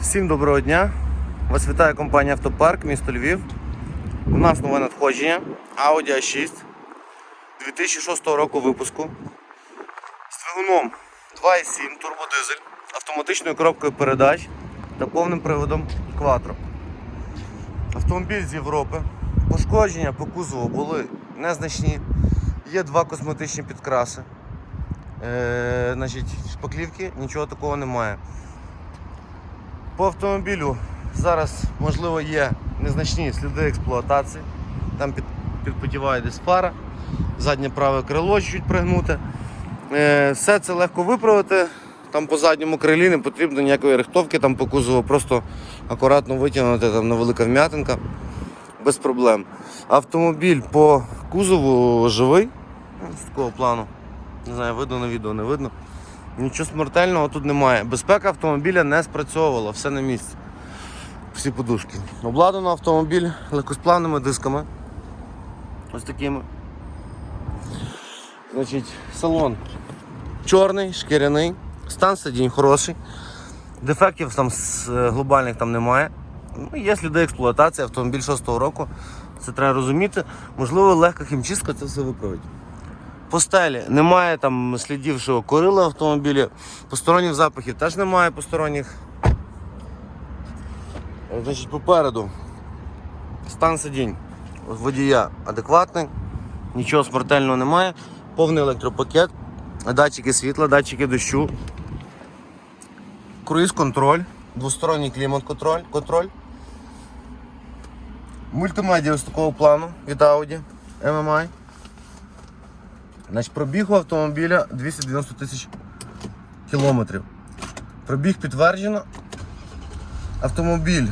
Всім доброго дня! Вас вітає компанія Автопарк, місто Львів. У нас нове надходження Audi A6 2006 року випуску з двигуном 2.7 турбодизель, автоматичною коробкою передач та повним приводом Quattro. Автомобіль з Європи. Пошкодження по кузову були незначні. Є два косметичні підкраси. Е, значить, шпаклівки, нічого такого немає. По автомобілю зараз, можливо, є незначні сліди експлуатації. Там під, підпотіває десь фара, заднє праве крило чуть пригнуте. Е, все це легко виправити. Там по задньому крилі не потрібно ніякої рихтовки, там по кузову просто акуратно витягнути, там невелика вм'ятинка, без проблем. Автомобіль по кузову живий, з такого плану. Не знаю, видно на відео, не видно. Нічого смертельного тут немає. Безпека автомобіля не спрацьовувала, все на місці. Всі подушки. Обладнано автомобіль легкосплавними дисками. Ось такими. Значить, салон чорний, шкіряний, стан сидінь хороший. Дефектів там е, глобальних там немає. Ну, є сліди експлуатації, автомобіль 6-го року. Це треба розуміти. Можливо, легка хімчистка це все виправить. По стелі немає там слідів, що курили автомобілі. Посторонніх запахів теж немає посторонніх. Значить, попереду стан сидінь водія адекватний, нічого смертельного немає. Повний електропакет, датчики світла, датчики дощу, круїз контроль, двосторонній клімат контроль, контроль. Мультимедіа з такого плану від Audi MMI. Значить, пробіг у автомобіля 290 тисяч кілометрів. Пробіг підтверджено. Автомобіль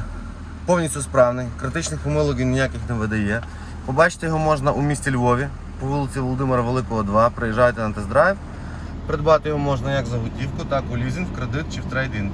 повністю справний, критичних помилок він ніяких не видає. Побачити його можна у місті Львові по вулиці Володимира Великого, 2. Приїжджайте на тест-драйв. Придбати його можна як за готівку, так у лізинг, в кредит чи в трейдинг.